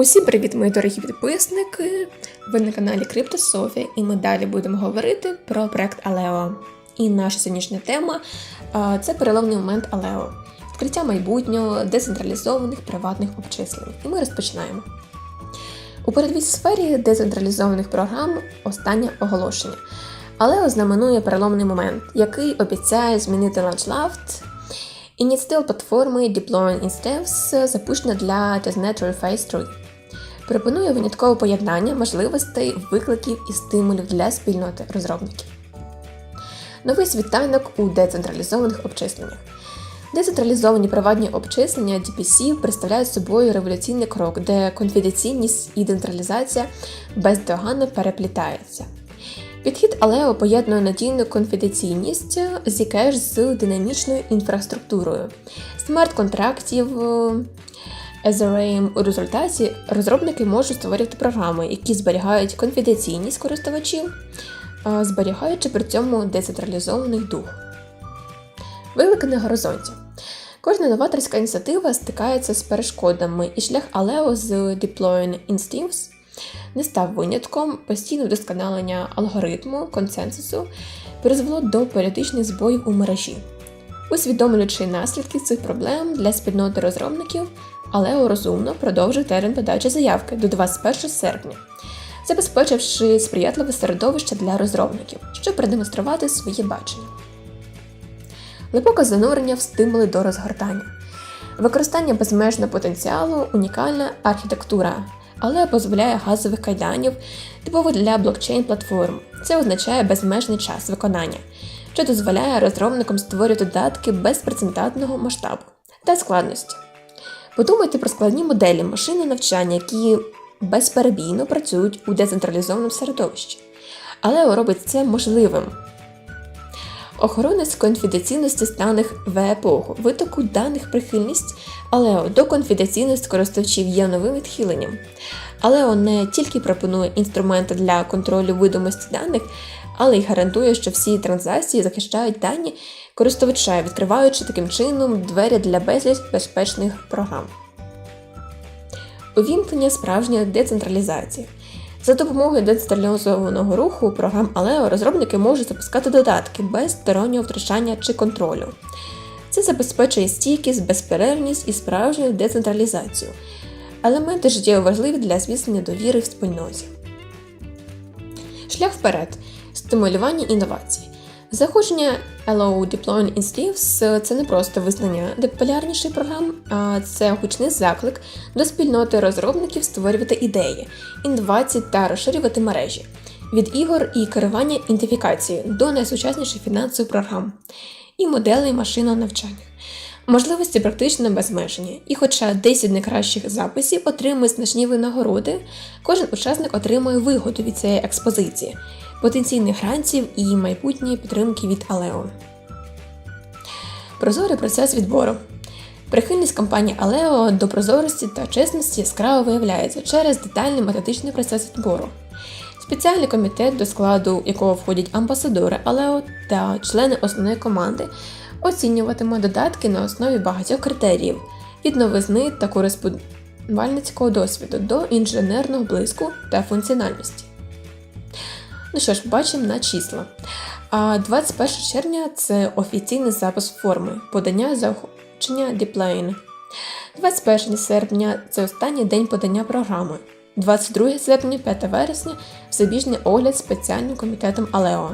Усім привіт, мої дорогі підписники! Ви на каналі Криптософія, і ми далі будемо говорити про проект Алео. І наша сьогоднішня тема це переломний момент Алео, відкриття майбутнього децентралізованих приватних обчислень. І ми розпочинаємо. У передвій сфері децентралізованих програм останнє оголошення. Алео знаменує переломний момент, який обіцяє змінити ландшафт Ініціатива платформи Deploying in запущена для Testnet Phase 3. Пропонує виняткове поєднання можливостей, викликів і стимулів для спільноти розробників. Новий світанок у децентралізованих обчисленнях. Децентралізовані приватні обчислення DPC представляють собою революційний крок, де конфіденційність і децентралізація бездоганно переплітаються. Підхід Алео поєднує надійну конфіденційність Zcash з динамічною інфраструктурою, смарт-контрактів SRAM. У результаті розробники можуть створювати програми, які зберігають конфіденційність користувачів, зберігаючи при цьому децентралізований дух. Виклики на горизонті. Кожна новаторська ініціатива стикається з перешкодами, і шлях Алео з Deploying Instincts не став винятком постійне вдосконалення алгоритму консенсусу призвело до періодичних збоїв у мережі. Усвідомлюючи наслідки цих проблем для спільноти розробників, Алео розумно продовжив термін подачі заявки до 21 серпня, забезпечивши сприятливе середовище для розробників, щоб продемонструвати своє бачення. Глибоке занурення в стимули до розгортання. Використання безмежного потенціалу, унікальна архітектура, але дозволяє газових кайданів, типово для блокчейн-платформ. Це означає безмежний час виконання, що дозволяє розробникам створювати додатки безпрецедентного масштабу та складності. Подумайте про складні моделі машини навчання, які безперебійно працюють у децентралізованому середовищі, але робить це можливим. Охорона з конфіденційності даних в епоху, витоку даних прихильність, Алео до конфіденційності користувачів є новим відхиленням. Алео не тільки пропонує інструменти для контролю видимості даних, але й гарантує, що всі транзакції захищають дані користувача, відкриваючи таким чином двері для безліч безпечних програм. Увімкнення справжньої децентралізації. За допомогою децентралізованого руху програм Aleo розробники можуть запускати додатки без стороннього втручання чи контролю. Це забезпечує стійкість, безперервність і справжню децентралізацію. Елементи життєво важливі для зміцнення довіри в спільноті. Шлях вперед. Стимулювання інновацій. Заходження Allow Deploying Instincts – це не просто визнання популярніших програм, а це гучний заклик до спільноти розробників створювати ідеї, інновації та розширювати мережі від ігор і керування ідентифікацією до найсучасніших фінансових програм і моделей машинного навчання. Можливості практично безмежені, і хоча 10 найкращих записів отримують значні винагороди, кожен учасник отримує вигоду від цієї експозиції, потенційних грантів і майбутньої підтримки від Алео. Прозорий процес відбору. Прихильність компанії Алео до прозорості та чесності яскраво виявляється через детальний методичний процес відбору. Спеціальний комітет, до складу якого входять амбасадори Алео та члени основної команди, оцінюватиме додатки на основі багатьох критеріїв від новизни та кореспондувальницького досвіду до інженерного блиску та функціональності. Ну що ж, бачимо на числа. 21 червня це офіційний запис форми, подання заохочення Діплейн. 21 серпня це останній день подання програми. 22 серпня, 5 вересня всебіжний огляд спеціальним комітетом Алео.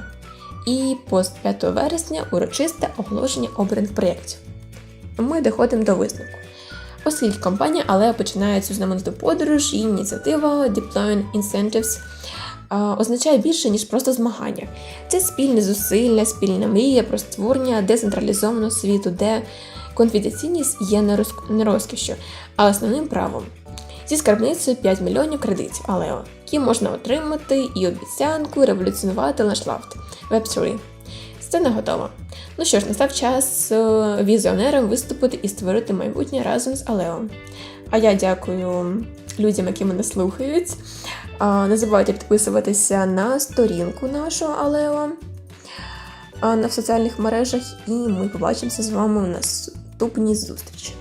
І пост 5 вересня урочисте оголошення обраних проєктів. Ми доходимо до висновку. Оскільки компанія Алео починає цю знамениту подорож і ініціатива Deploying Incentives означає більше, ніж просто змагання. Це спільне зусилля, спільна мрія про створення децентралізованого світу, де конфіденційність є не розкішю, а основним правом. Зі скарбницею 5 мільйонів кредитів Алео, які можна отримати і обіцянку революціонувати ландшафт Web3. Сцена готова. Ну що ж, настав час візіонерам виступити і створити майбутнє разом з Алео. А я дякую людям, які мене слухають. Не забувайте підписуватися на сторінку нашого Алео на в соціальних мережах, і ми побачимося з вами у наступній зустрічі.